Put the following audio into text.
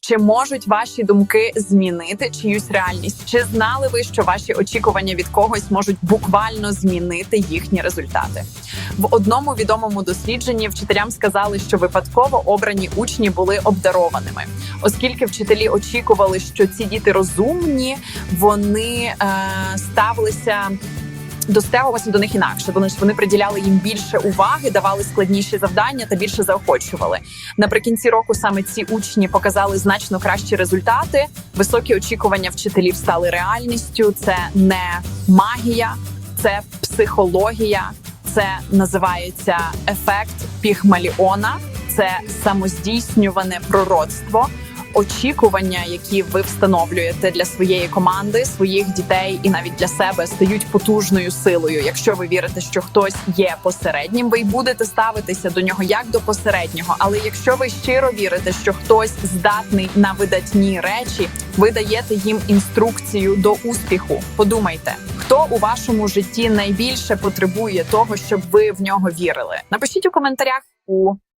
Чи можуть ваші думки змінити чиюсь реальність? Чи знали ви, що ваші очікування від когось можуть буквально змінити їхні результати? В одному відомому дослідженні вчителям сказали, що випадково обрані учні були обдарованими, оскільки вчителі очікували, що ці діти розумні, вони е, ставилися. Достягувалися до них інакше, тому що вони приділяли їм більше уваги, давали складніші завдання та більше заохочували. Наприкінці року саме ці учні показали значно кращі результати. Високі очікування вчителів стали реальністю. Це не магія, це психологія, це називається ефект Пігмаліона, це самоздійснюване пророцтво. Очікування, які ви встановлюєте для своєї команди, своїх дітей і навіть для себе, стають потужною силою. Якщо ви вірите, що хтось є посереднім, ви й будете ставитися до нього як до посереднього. Але якщо ви щиро вірите, що хтось здатний на видатні речі, ви даєте їм інструкцію до успіху. Подумайте, хто у вашому житті найбільше потребує того, щоб ви в нього вірили. Напишіть у коментарях у